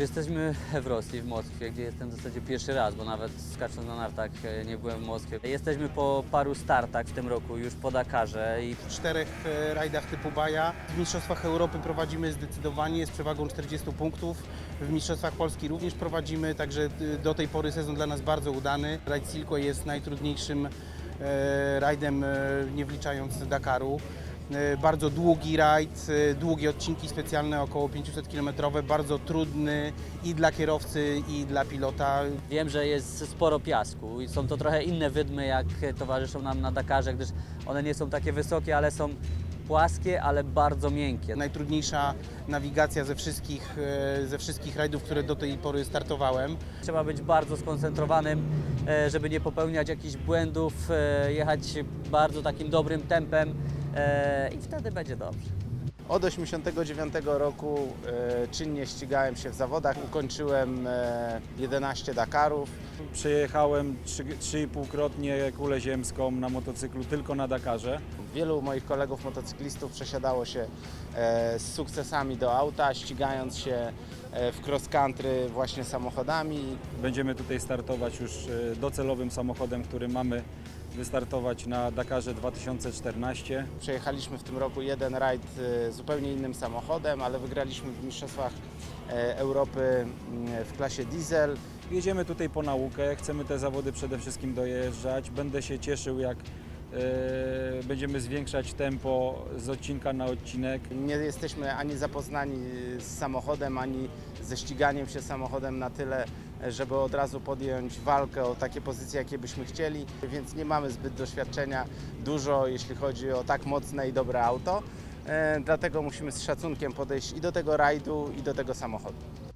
Jesteśmy w Rosji, w Moskwie, gdzie jestem w zasadzie pierwszy raz, bo nawet skacząc na nartach e, nie byłem w Moskwie. Jesteśmy po paru startach w tym roku, już po Dakarze i W czterech e, rajdach typu Baja. W Mistrzostwach Europy prowadzimy zdecydowanie z przewagą 40 punktów. W Mistrzostwach Polski również prowadzimy, także e, do tej pory sezon dla nas bardzo udany. Rajd Silko jest najtrudniejszym rajdem, nie wliczając Dakaru. E, Bardzo długi rajd, e, długie odcinki specjalne, około 500 km, bardzo trudny i dla kierowcy, i dla pilota. wiem, że jest sporo piasku i są to trochę inne wydmy, jak towarzyszą nam na Dakarze, gdyż one nie są takie wysokie, ale są płaskie, ale bardzo miękkie. Najtrudniejsza nawigacja ze wszystkich, e, ze wszystkich rajdów, które do tej pory startowałem. Trzeba być bardzo skoncentrowanym, e, żeby nie popełniać jakichś błędów, e, jechać bardzo takim dobrym tempem i wtedy będzie dobrze. Od 1989 roku e, czynnie ścigałem się w zawodach. Ukończyłem e, 11 Dakarów. Przejechałem trzy- 3,5-krotnie kulę ziemską na motocyklu tylko na Dakarze. Wielu moich kolegów motocyklistów przesiadało się e, z sukcesami do auta, ścigając się e, w cross country właśnie samochodami. Będziemy tutaj startować już e, docelowym samochodem, który mamy wystartować na Dakarze 2014. Przejechaliśmy w tym roku jeden rajd e, zupełnie innym samochodem, ale wygraliśmy w Mistrzostwach e, Europy mm, w klasie diesel. Jedziemy tutaj po naukę, chcemy te zawody przede wszystkim dojeżdżać. Będę się cieszył, jak e, będziemy zwiększać tempo z odcinka na odcinek. Nie jesteśmy ani zapoznani z samochodem, ani ze ściganiem się samochodem na tyle, żeby od razu podjąć walkę o takie pozycje, jakie byśmy chcieli, więc nie mamy zbyt doświadczenia dużo, jeśli chodzi o tak mocne i dobre auto. E, Dlatego musimy z szacunkiem podejść i do tego rajdu, i do tego samochodu.